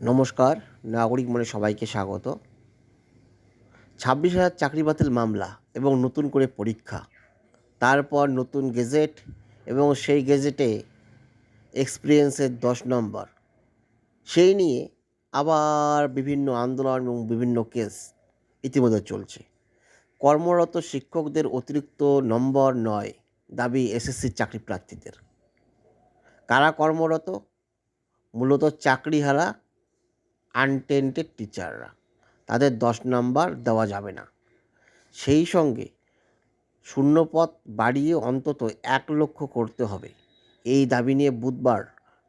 নমস্কার, নাগরিক মনে সবাইকে স্বাগত। ছাব্বিশ হাজার চাকরি বাতিল মামলা এবং নতুন করে পরীক্ষা, তারপর নতুন গেজেট এবং সেই গেজেটে এক্সপিরিয়েন্সের দশ নম্বর। সেই নিয়ে আবার বিভিন্ন আন্দোলন এবং বিভিন্ন কেস ইতিমধ্যে চলছে। কর্মরত শিক্ষকদের অতিরিক্ত নম্বর নয় দাবি এসএসসি চাকরি প্রার্থীদের। কারা কর্মরত? মূলত চাকরিহারা আনটেন্টেড টিচাররা তাদের দশ নাম্বার দেওয়া যাবে না। সেই সঙ্গে শূন্যপথ বাড়িয়ে অন্তত এক লক্ষ করতে হবে। এই দাবি নিয়ে বুধবার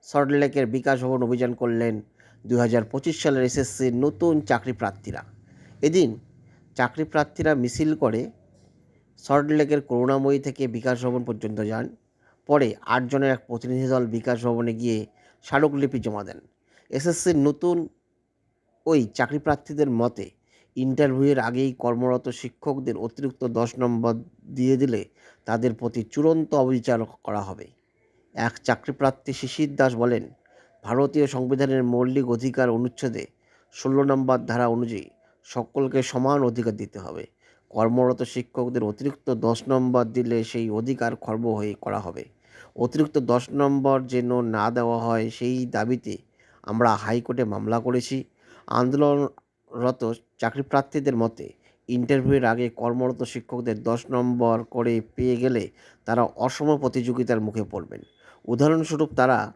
সল্টলেকের বিকাশ ভবন অভিযান করলেন দুই হাজার পঁচিশ সালের এসএসসির নতুন চাকরি প্রার্থীরা। এদিন চাকরি প্রার্থীরা মিছিল করে সল্টলেকের করুণাময়ী থেকে বিকাশ ভবন পর্যন্ত যান। পরে আটজনের এক প্রতিনিধি দল বিকাশ ভবনে গিয়ে স্মারকলিপি জমা দেন। এসএসসির নতুন ওই চাকরি প্রার্থীদের মতে, ইন্টারভিউয়ের আগেই কর্মরত শিক্ষকদের অতিরিক্ত দশ নম্বর দিয়ে দিলে তাদের প্রতি চূড়ান্ত অবিচার করা হবে। এক চাকরি প্রার্থী শিশির দাস বলেন, ভারতীয় সংবিধানের মৌলিক অধিকার অনুচ্ছেদে ষোলো নম্বর ধারা অনুযায়ী সকলকে সমান অধিকার দিতে হবে। কর্মরত শিক্ষকদের অতিরিক্ত দশ নম্বর দিলে সেই অধিকার খর্ব হয়ে করা হবে। অতিরিক্ত দশ নম্বর যেন না দেওয়া হয় সেই দাবিতে আমরা হাইকোর্টে মামলা করেছি। আন্দোলনরত চাকরি প্রার্থীদের মতে, ইন্টারভিউয়ের আগে কর্মরত শিক্ষকদের দশ নম্বর করে পেয়ে গেলে তারা অসম প্রতিযোগিতার মুখে পড়বেন। উদাহরণস্বরূপ তারা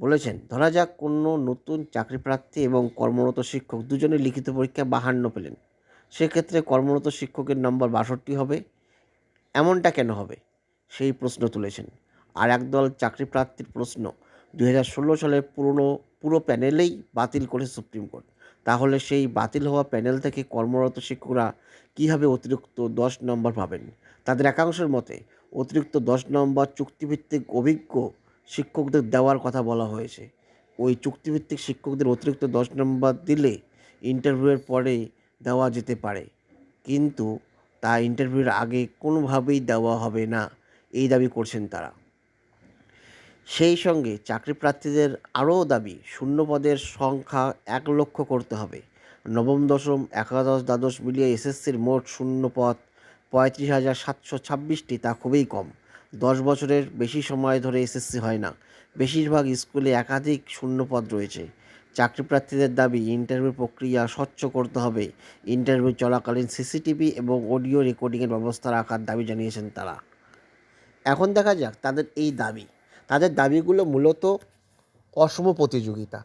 বলেছেন, ধরা যাক কোনো নতুন চাকরি প্রার্থী এবং কর্মরত শিক্ষক দুজনে লিখিত পরীক্ষা বাহান্ন পেলেন। সেক্ষেত্রে কর্মরত শিক্ষকের নম্বর বাষট্টি হবে। এমনটা কেন হবে? সেই প্রশ্ন তুলেছেন। আর একদল চাকরি প্রার্থীর প্রশ্ন দু সালের পুরনো, পুরো প্যানেলেই বাতিল করে সুপ্রিম কোর্ট। তাহলে সেই বাতিল হওয়া প্যানেল থেকে কর্মরত শিক্ষকরা কীভাবে অতিরিক্ত দশ নম্বর পাবেন? তাদের একাংশের মতে, অতিরিক্ত দশ নম্বর চুক্তিভিত্তিক অভিজ্ঞ শিক্ষকদের দেওয়ার কথা বলা হয়েছে। ওই চুক্তিভিত্তিক শিক্ষকদের অতিরিক্ত দশ নম্বর দিলে ইন্টারভিউয়ের পরে দেওয়া যেতে পারে। কিন্তু তা ইন্টারভিউয়ের আগে কোনোভাবেই দেওয়া হবে না, এই দাবি করছেন তারা। সেই সঙ্গে চাকরি প্রার্থীদের আরও দাবি, শূন্য পদের সংখ্যা এক লক্ষ করতে হবে। নবম, দশম, একাদশ, দ্বাদশ মিলিয়ে এসএসসির মোট শূন্য পদ পঁয়ত্রিশ হাজার সাতশো ছাব্বিশটি, তা খুবই কম। দশ বছরের বেশি সময় ধরে এসএসসি হয় না। বেশিরভাগ স্কুলে একাধিক শূন্য পদ রয়েছে। চাকরি প্রার্থীদের দাবি, ইন্টারভিউ প্রক্রিয়া স্বচ্ছ করতে হবে। ইন্টারভিউ চলাকালীন সিসিটিভি এবং অডিও রেকর্ডিংয়ের ব্যবস্থা রাখার দাবি জানিয়েছেন তারা। এখন দেখা যাক তাদের এই দাবি। তাদের দাবিগুলো মূলত অসম প্রতিযোগিতা।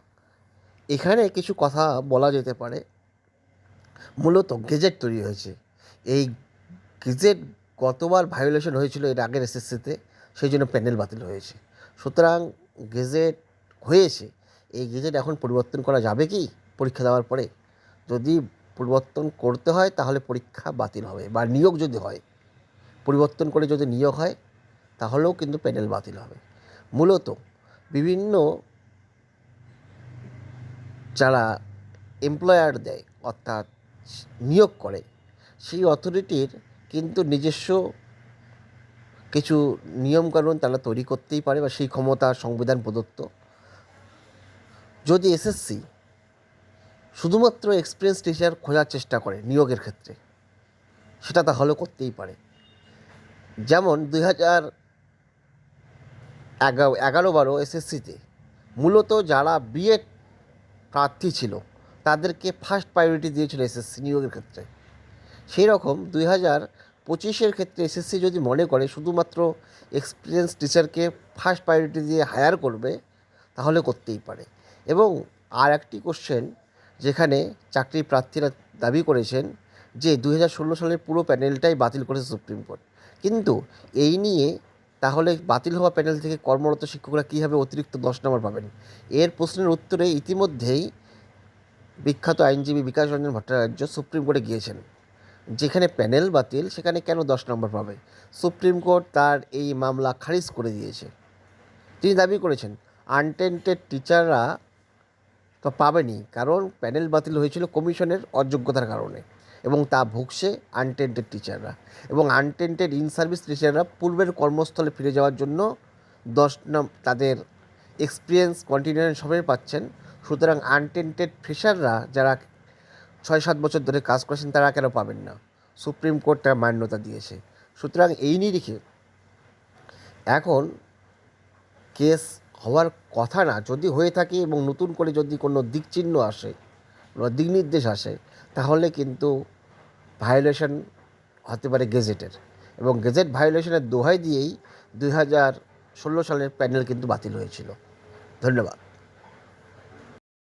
এখানে কিছু কথা বলা যেতে পারে। মূলত গেজেট তৈরি হয়েছে। এই গেজেট গতবার ভায়োলেশন হয়েছিল এর আগের এসএসসিতে সেই জন্য প্যানেল বাতিল হয়েছে। সুতরাং গেজেট হয়েছে। এই গেজেট এখন পরিবর্তন করা যাবে কি? পরীক্ষা দেওয়ার পরে। যদি পরিবর্তন করতে হয়, তাহলে পরীক্ষা বাতিল হবে বা নিয়োগ যদি হয়, পরিবর্তন করে যদি নিয়োগ হয়, তাহলেও কিন্তু প্যানেল বাতিল হবে। মূলত বিভিন্ন যারা এমপ্লয়ার দেয়, অর্থাৎ নিয়োগ করে, সেই অথরিটির কিন্তু নিজস্ব কিছু নিয়মকানুন তারা তৈরি করতেই পারে বা সেই ক্ষমতা সংবিধান প্রদত্ত। যদি এসএসসি শুধুমাত্র এক্সপিরিয়েন্স টিচার খোঁজার চেষ্টা করে নিয়োগের ক্ষেত্রে, সেটা তাহলে করতেই পারে। যেমন দুই হাজার এগারো এগারো বারো এসএসসিতে মূলত যারা বিএড প্রার্থী ছিল, তাদেরকে ফার্স্ট প্রায়োরিটি দিয়েছিল এসএসসি নিয়োগের ক্ষেত্রে। সেই রকম দুই হাজার পঁচিশের ক্ষেত্রে এসএসসি যদি মনে করে, শুধুমাত্র এক্সপিরিয়েন্স টিচারকে ফার্স্ট প্রায়োরিটি দিয়ে হায়ার করবে, তাহলে করতেই পারে। এবং আর একটি কোশ্চেন যেখানে চাকরি প্রার্থীরা দাবি করেছেন যে দু হাজার ষোলো সালের পুরো প্যানেলটাই বাতিল করেছে সুপ্রিম কোর্ট কিন্তু এই নিয়ে তাহলে বাতিল হওয়া প্যানেল থেকে কর্মরত শিক্ষকরা কীভাবে অতিরিক্ত দশ নম্বর পাবেন? এর প্রশ্নের উত্তরে ইতিমধ্যেই বিখ্যাত আইনজীবী বিকাশ রঞ্জন ভট্টাচার্য সুপ্রিম কোর্টে গিয়েছেন। যেখানে প্যানেল বাতিল, সেখানে কেন দশ নম্বর পাবে? সুপ্রিম কোর্ট তার এই মামলা খারিজ করে দিয়েছে। তিনি দাবি করেছেন, আনটেন্টেড টিচাররা তো পাবেনি কারণ প্যানেল বাতিল হয়েছিল কমিশনের অযোগ্যতার কারণে। এবং তা ভুগছে আনটেন্টেড টিচাররা এবং আনটেন্টেড ইন সার্ভিস টিচাররা পূর্বের কর্মস্থলে ফিরে যাওয়ার জন্য দশ তাদের এক্সপিরিয়েন্স কন্টিনিউশন সবাই পাচ্ছেন। সুতরাং আনটেন্টেড ফ্রেশাররা যারা ছয় সাত বছর ধরে কাজ করেছেন, তারা কেন পাবেন না? সুপ্রিম কোর্ট মান্যতা দিয়েছে। সুতরাং এই নিরিখে এখন কেস হওয়ার কথা না, যদি হয়ে থাকে এবং নতুন করে যদি কোনো দিকচিহ্ন আসে বা দিক নির্দেশ আসে, তাহলে কিন্তু ভায়োলেশন হতে পারে গেজেটের। এবং গেজেট ভায়োলেশনের দোহাই দিয়েই দুই হাজার ষোলো সালের প্যানেল কিন্তু বাতিল হয়েছিল। ধন্যবাদ।